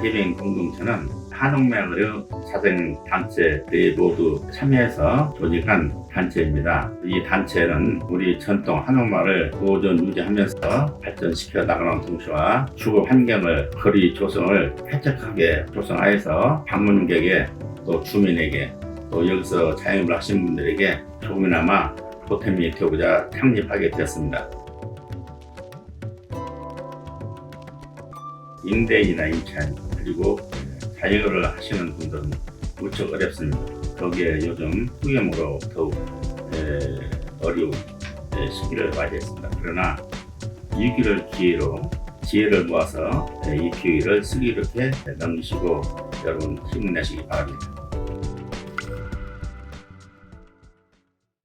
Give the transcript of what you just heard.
대변인 공동체는 한옥마을의 사생 단체들이 모두 참여해서 조직한 단체입니다. 이 단체는 우리 전통 한옥마을을 보존 유지하면서 발전시켜 나가는 동시와 주거 환경을 거리 조성을 쾌적하게 조성하여서 방문객에 또 주민에게 또 여기서 자영업을 하신 분들에게 조금이나마 보탬이 되고자 창립하게 되었습니다. 임대인이나 임차인 그리고 자영업을 하시는 분들은 무척 어렵습니다. 거기에 요즘 후염으로 더욱 에, 어려운 에, 시기를 맞이했습니다. 그러나 위기를 기회로 지혜를 모아서 에, 이 기회를 슬기롭게 넘기시고 여러분 힘내시기 바랍니다.